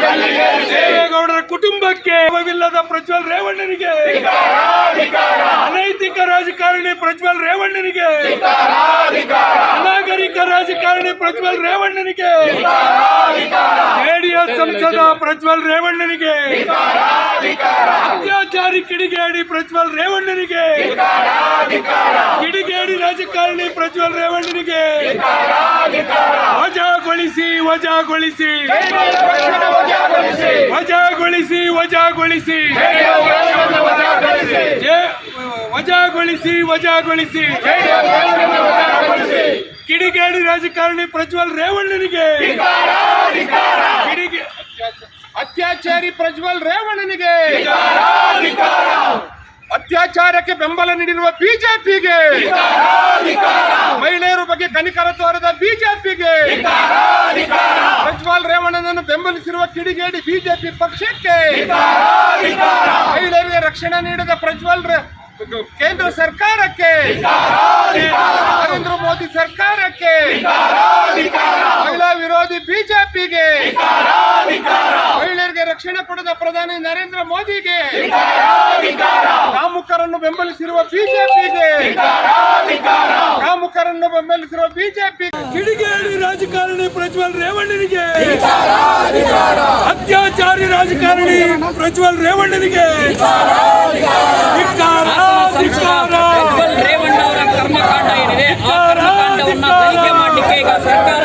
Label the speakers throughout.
Speaker 1: ಗಲ್ಲಿಗೇರಿಸಿ ದೇವೇಗೌಡರ ಕುಟುಂಬಕ್ಕೆ ಇಲ್ಲದ ಪ್ರಜ್ವಲ್ ರೇವಣ್ಣನಿಗೆ. ಅನೈತಿಕ ರಾಜಕಾರಣಿ ಪ್ರಜ್ವಲ್ ರೇವಣ್ಣನಿಗೆ. ಅನಾಗರಿಕ ರಾಜಕಾರಣಿ ಪ್ರಜ್ವಲ್ ರೇವಣ್ಣನಿಗೆ. ಜೆಡಿಎಸ್ ಸಂಸದ ಪ್ರಜ್ವಲ್ ರೇವಣ್ಣನಿಗೆ. ಕಿಡಿಗೇಡಿ ಪ್ರಜ್ವಲ್ ರೇವಣ್ಣನಿಗೆ. ಕಿಡಿಗೇಡಿ ರಾಜಕಾರಣಿ ಪ್ರಜ್ವಲ್ ರೇವಣ್ಣನಿಗೆ. ವಜಾಗೊಳಿಸಿ ವಜಾಗೊಳಿಸಿ. ವಜಾಗೊಳಿಸಿ ವಜಾಗೊಳಿಸಿ. ವಜಾಗೊಳಿಸಿ ವಜಾಗೊಳಿಸಿ. ಕಿಡಿಗೇಡಿ ರಾಜಕಾರಣಿ ಪ್ರಜ್ವಲ್ ರೇವಣ್ಣನಿಗೆ.
Speaker 2: ಅತ್ಯಾಚಾರಿ ಪ್ರಜ್ವಲ್ ರೇವಣ್ಣನಿಗೆ. ಅತ್ಯಾಚಾರಕ್ಕೆ ಬೆಂಬಲ ನೀಡಿರುವ ಬಿಜೆಪಿಗೆ. ಮಹಿಳೆಯರ ಬಗ್ಗೆ ಕನಿಕರ ತೋರದ ಬಿಜೆಪಿಗೆ. ಪ್ರಜ್ವಲ್ ರೇವಣ್ಣನನ್ನು ಬೆಂಬಲಿಸಿರುವ ಕಿಡಿಗೇಡಿ ಬಿಜೆಪಿ ಪಕ್ಷಕ್ಕೆ. ಮಹಿಳೆಯರಿಗೆ ರಕ್ಷಣೆ ನೀಡಿದ ಪ್ರಜ್ವಲ್ ಕೇಂದ್ರ ಸರ್ಕಾರಕ್ಕೆ. ನರೇಂದ್ರ ಮೋದಿ ಸರ್ಕಾರಕ್ಕೆ. ಮಹಿಳಾ ವಿರೋಧಿ ಬಿಜೆಪಿಗೆ. ಕೊಡದ ಪ್ರಧಾನಿ ನರೇಂದ್ರ ಮೋದಿಗೆ. ಕಾಮುಕರನ್ನು ಬೆಂಬಲಿಸಿರುವ ಬಿಜೆಪಿಗೆ. ಕಾಮುಕರನ್ನು ಬೆಂಬಲಿಸಿರುವ ಬಿಜೆಪಿ
Speaker 1: ಕಿಡಿಗೇಡಿ ರಾಜಕಾರಣಿ ಪ್ರಜ್ವಲ್ ರೇವಣ್ಣನಿಗೆ. ಅತ್ಯಾಚಾರಿ ರಾಜಕಾರಣಿ ಪ್ರಜ್ವಲ್ ರೇವಣ್ಣನಿಗೆ.
Speaker 3: ಕರ್ಮಕಾಂಡ ಏನಿದೆ ಆ ಕರ್ಮಕಾಂಡವನ್ನ ತನಿಖೆ ಮಾಡಲಿಕ್ಕೆ ಈಗ ಸರ್ಕಾರ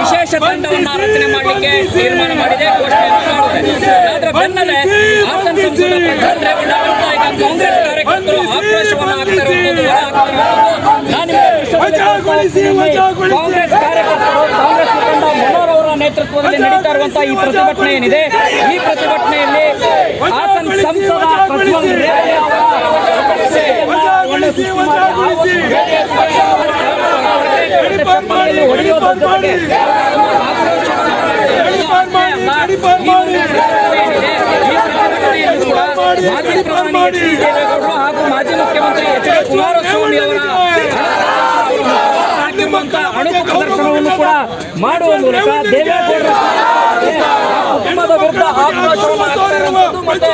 Speaker 3: ವಿಶೇಷ ತಂಡವನ್ನು ರಚನೆ ಮಾಡಲಿಕ್ಕೆ ತೀರ್ಮಾನ ಮಾಡಿದೆ. ಘೋಷಣೆಯನ್ನು ಮಾಡಿದೆ. ಅದರ ಬೆನ್ನಲ್ಲೇ ಹಾಸನ ಸಂಸದ ಪ್ರಜ್ವಲ್ ರೇವಣ್ಣ ವಿರುದ್ಧ ಈಗ ಕಾಂಗ್ರೆಸ್ ಕಾರ್ಯಕರ್ತರು ಆಕ್ರೋಶವನ್ನು
Speaker 1: ವಜಾಗೊಳಿಸಿ
Speaker 3: ಕಾಂಗ್ರೆಸ್ ಕಾರ್ಯಕರ್ತರು ಕಾಂಗ್ರೆಸ್ ಮುಖಂಡ ಮನೋಹರ್ ಅವರ ನೇತೃತ್ವದಲ್ಲಿ ನಡೀತಾ ಇರುವಂತಹ ಈ ಪ್ರತಿಭಟನೆ ಏನಿದೆ ಈ ಪ್ರತಿಭಟನೆಯಲ್ಲಿ ಹಾಸನ ಸಂಸದ ಪ್ರಜ್ವಲ್ ರೇವಣ್ಣ ಅವರ ಮಾಜಿ ಪ್ರಧಾನಿ ಎಚ್ ಡಿ ದೇವೇಗೌಡರು ಹಾಗೂ ಮಾಜಿ ಮುಖ್ಯಮಂತ್ರಿ ಎಚ್ ಡಿ ಕುಮಾರಸ್ವಾಮಿ ಅವರ ಹಾಕಿರುವಂತ ಅಣುಕು ಪ್ರದರ್ಶನವನ್ನು ಕೂಡ ಮಾಡುವ ಮೂಲಕ ದೇವೇಗೌಡರ ಕುಟುಂಬದ ವಿರುದ್ಧ ಆಕ್ರೋಶವನ್ನು ಹಾಕ್ತಾ ಇರುವಂತದ್ದು ಮತ್ತೆ